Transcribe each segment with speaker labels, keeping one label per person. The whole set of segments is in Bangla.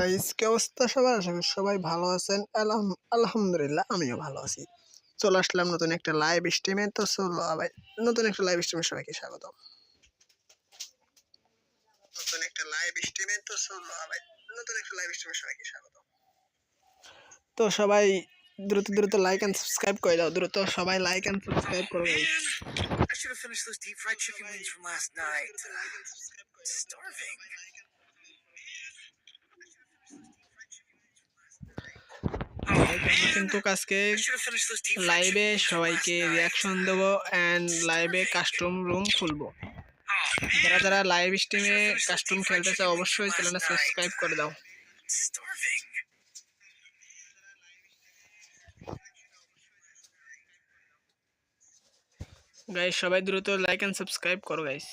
Speaker 1: গাইস কি অবস্থা সবার আশা করি সবাই ভালো আছেন। আলহামদুলিল্লাহ আমিও ভালো আছি। চলে আসলাম নতুন একটা লাইভ স্ট্রিমে তো চলো ভাই নতুন একটা লাইভ স্ট্রিমে সবাইকে স্বাগত নতুন একটা লাইভ স্ট্রিমে তো চলো ভাই নতুন একটা লাইভ স্ট্রিমে সবাইকে স্বাগত তো সবাই দ্রুত দ্রুত লাইক এন্ড সাবস্ক্রাইব করে দাও। দ্রুত সবাই লাইক এন্ড সাবস্ক্রাইব করো।
Speaker 2: I should have finished those deep fried chicken wings from last night. Starving.
Speaker 1: কিন্তু আজকে লাইভে সবাইকে রিয়াকশন দেবো অ্যান্ড লাইভে কাস্টম রুম খুলবো যারা যারা লাইভ স্ট্রিমে কাস্টম খেলতে চাও, অবশ্যই চ্যানেলটা সাবস্ক্রাইব করে দাও. গাইস সবাই দ্রুত লাইক এন্ড সাবস্ক্রাইব করো গাইস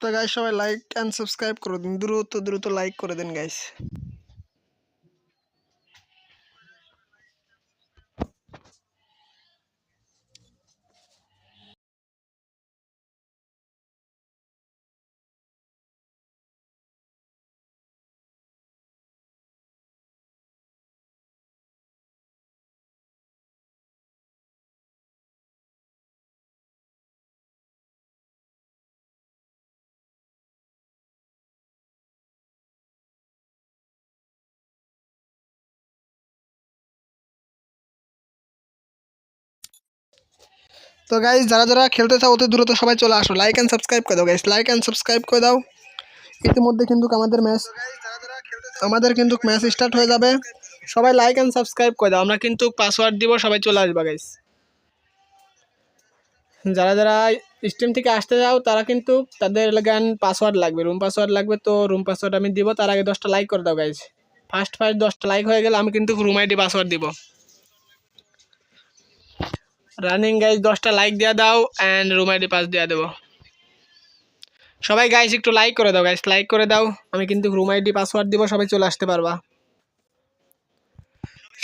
Speaker 1: তো গাইস সবাই লাইক অ্যান্ড সাবস্ক্রাইব করে দিন। দ্রুত দ্রুত লাইক করে দিন গাইস তো গাইজ যারা যারা খেলতে চাও অতি দ্রুত সবাই চলে আসো। লাইক এন্ড সাবস্ক্রাইব করে দাও গাইজ লাইক অ্যান্ড সাবস্ক্রাইব করে দাও। ইতিমধ্যে কিন্তু আমাদের ম্যাচ আমাদের কিন্তু ম্যাচ স্টার্ট হয়ে যাবে। সবাই লাইক অ্যান্ড সাবস্ক্রাইব করে দাও। আমরা কিন্তু পাসওয়ার্ড দিব, সবাই চলে আসবে গাইস যারা যারা স্ট্রিম থেকে আসতে যাও তারা কিন্তু তাদের গান পাসওয়ার্ড লাগবে। রুম পাসওয়ার্ড লাগবে তো রুম পাসওয়ার্ড আমি দিব। তার আগে দশটা লাইক করে দাও গাইজ ফার্স্ট ফার্স্ট দশটা লাইক হয়ে গেলে আমি কিন্তু রুম আইডি পাসওয়ার্ড দিব। রানিং গাইজ দশটা লাইক দিয়ে দাও অ্যান্ড রুম আইডি পাস দিয়ে দেবো। সবাই গাইজ একটু লাইক করে দাও গাইজ লাইক করে দাও। আমি কিন্তু রুম আইডি পাসওয়ার্ড দিব, সবাই চলে আসতে পারবা।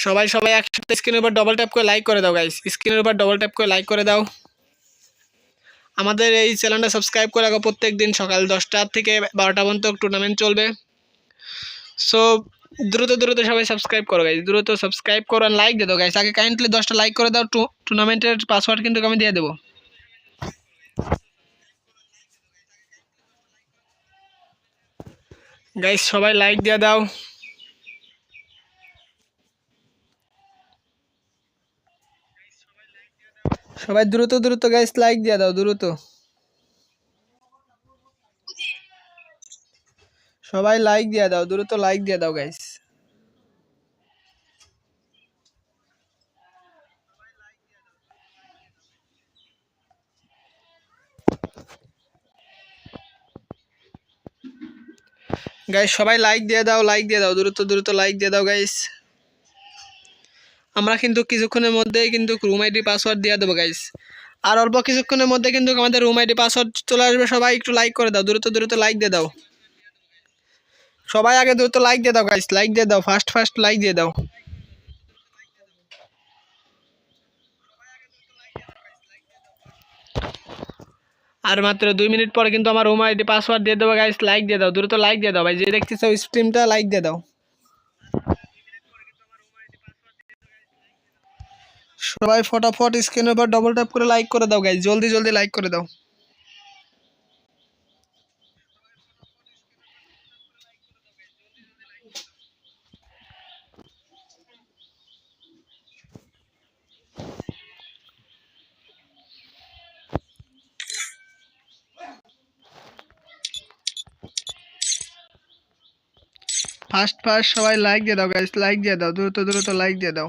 Speaker 1: সবাই সবাই একসাথে স্ক্রিনের উপর ডবল ট্যাপ করে লাইক করে দাও গাইজ স্ক্রিনের উপর ডবল ট্যাপ করে লাইক করে দাও। আমাদের এই চ্যানেলটা সাবস্ক্রাইব করে রাখো প্রত্যেক দিন সকাল দশটা থেকে বারোটা পর্যন্ত টুর্নামেন্ট চলবে। সো দ্রুত দ্রুত সবাই সাবস্ক্রাইব করো গাইজ দ্রুত সাবস্ক্রাইব করো আর লাইক দিয়ে দাও গাইজ আগে কাইন্ডলি দশটা লাইক করে দাও টুর্নামেন্টের পাসওয়ার্ড কিন্তু আমি দিয়ে দেবো। গাইজ সবাই লাইক দিয়ে দাও। সবাই দ্রুত দ্রুত গাইস লাইক দিয়ে দাও, দ্রুত। সবাই লাইক দিয়ে দাও, দ্রুত লাইক দিয়ে দাও গাইস গাইস সবাই লাইক দিয়ে দাও লাইক দিয়ে দাও, দ্রুত দ্রুত লাইক দিয়ে দাও গাইস আমরা কিন্তু কিছুক্ষণের মধ্যেই কিন্তু রুম আইডি পাসওয়ার্ড দিয়ে দেবো গাইস আর অল্প কিছুক্ষণের মধ্যে কিন্তু আমাদের রুম আইডি পাসওয়ার্ড চলে আসবে, সবাই একটু লাইক করে দাও, দ্রুত দ্রুত লাইক দিয়ে দাও। সবাই আগে দ্রুত লাইক দিয়ে দাও গাইস লাইক দিয়ে দাও ফার্স্ট ফার্স্ট লাইক দিয়ে দাও। আর মাত্র দুই মিনিট পরে কিন্তু আমার রুম আইডি পাসওয়ার্ড দিয়ে দেবো গাইস লাইক দিয়ে দাও, দ্রুত লাইক দিয়ে দাও, ভাই, যে দেখতেছো স্ট্রিমটা লাইক দিয়ে দাও। সবাই ফটাফট স্ক্রিনের উপর ডবল ট্যাপ করে লাইক করে দাও গাইস জলদি জলদি লাইক করে দাও। ফার্স্ট ফার্স্ট সবাই লাইক দিয়ে দাও গাইস লাইক দিয়ে দাও, দ্রুত দ্রুত লাইক দিয়ে দাও।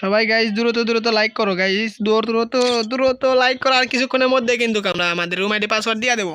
Speaker 1: সবাই গাইস দ্রুত দ্রুত লাইক করো গাইস দ্রুত দ্রুত দ্রুত লাইক করো, আর কিছুক্ষণের মধ্যে কিন্তু আমরা আমাদের রুম আইডি পাসওয়ার্ড দিয়ে দেবো।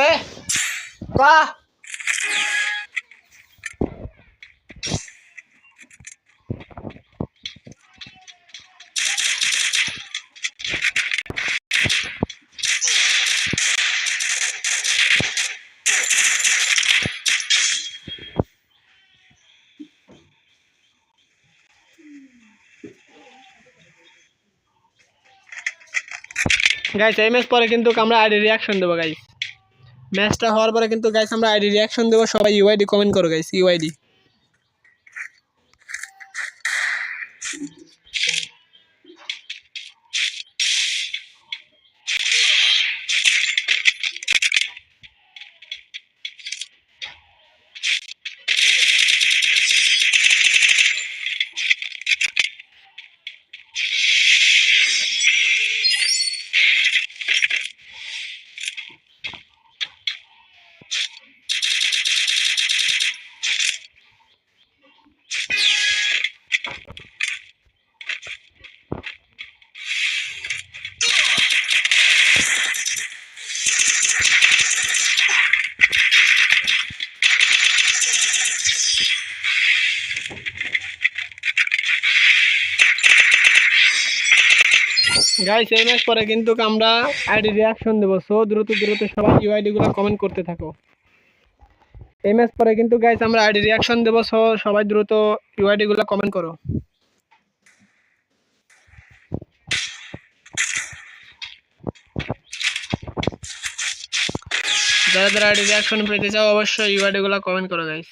Speaker 1: এ বা। গাইস এই ম্যাচ পরে কিন্তু আমরা আইডি রিয়াকশন দেবো গাইস ম্যাচটা হওয়ার পরে কিন্তু গাইস আমরা আইডি রিয়াকশন দেবো, সবাই ইউআইডি কমেন্ট করো গাইস ইউআইডি গাইস এই ম্যাচ পরে কিন্তু আমরা আইডি রিয়াকশন দেবো। সো দ্রুত দ্রুত সবাই ইউআইডিগুলো কমেন্ট করতে থাকো। এই ম্যাচ পরে কিন্তু গাইস আমরা আইডি রিয়াকশন দেবো। সো সবাই দ্রুত ইউআইডিগুলো কমেন্ট করো। যারা যারা আইডি রিয়াকশন পেতে চাও, অবশ্যই ইউআইডিগুলো কমেন্ট করো গাইস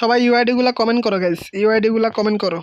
Speaker 1: সবাই ইউআইডি গুলা কমেন্ট করো গাইস ইউআইডি গুলা কমেন্ট করো।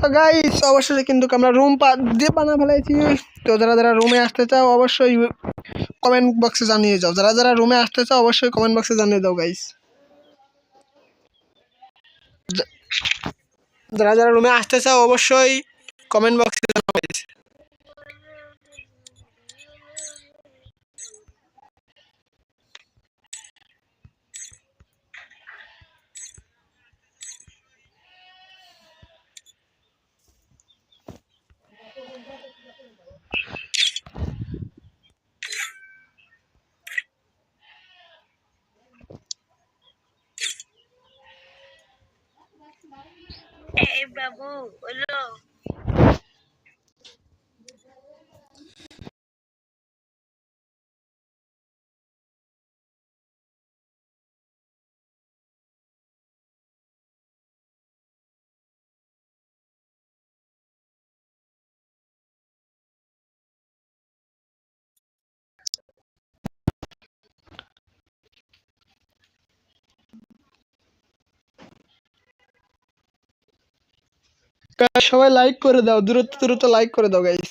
Speaker 1: তো গাইস অবশ্যই কিন্তু আমরা রুম পা দিয়ে বানা ফেলাইছি, তো যারা যারা রুমে আসতে চাও, অবশ্যই কমেন্ট বক্সে জানিয়ে যাও যারা যারা রুমে আসতে চাও, অবশ্যই কমেন্ট বক্সে জানিয়ে দাও গাইস যারা যারা রুমে আসতে চাও, অবশ্যই কমেন্ট বক্সে জানাও।
Speaker 3: Babu. Hello.
Speaker 1: সবাই লাইক করে দাও দ্রুত দ্রুত লাইক করে দাও guys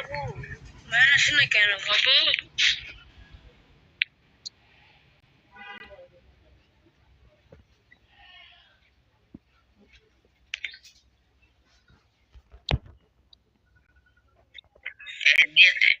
Speaker 3: baru. Mana sini kena kopi? Eh.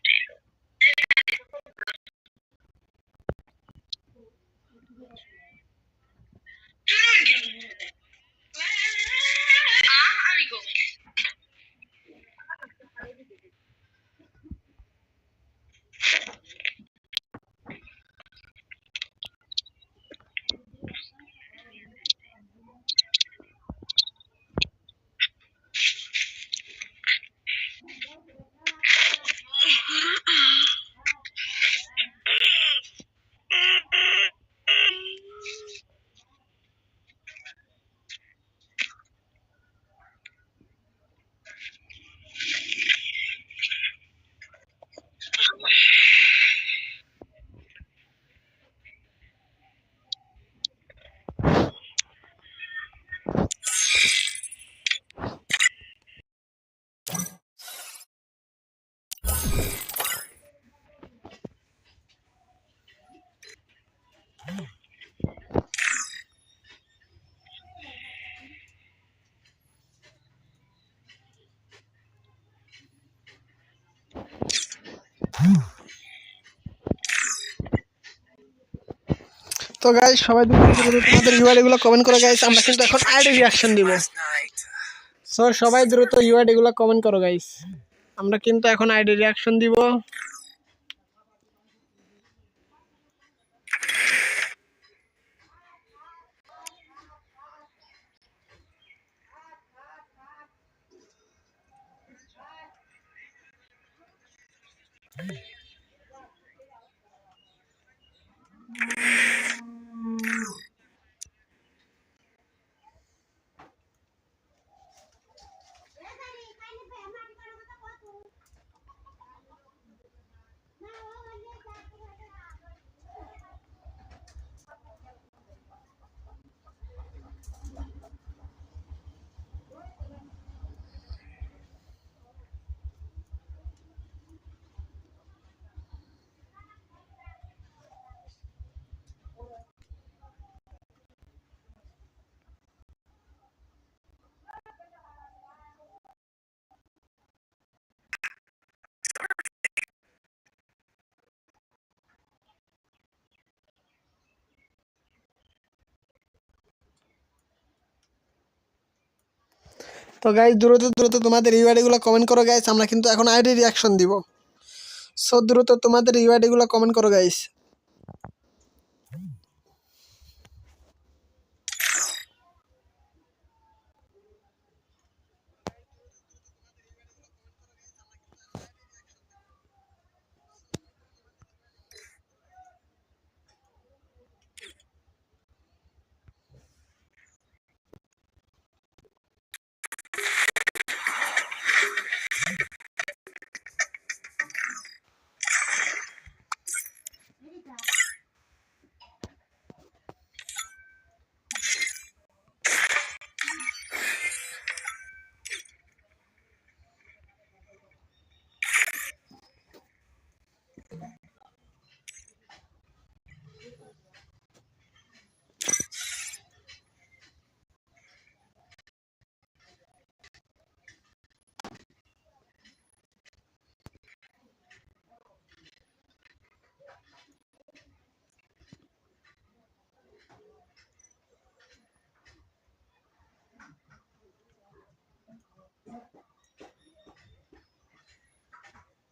Speaker 1: তো গাইস সবাই তোমাদের ইউআইডিগুলো কমেন্ট করে গাইস আমরা কিন্তু এখন আইডি রিয়াকশন দিব. সো সবাই দ্রুত ইউআইডিগুলো কমেন্ট করো গাইস আমরা কিন্তু এখন আইডি রিয়াকশন দিব। তো গাইজ দ্রুত দ্রুত তোমাদের ইউআইডিগুলো কমেন্ট করো গাইস আমরা কিন্তু এখন আইডি রিয়াকশন দিব। সো দ্রুত তোমাদের ইউআইডিগুলো কমেন্ট করো গাইস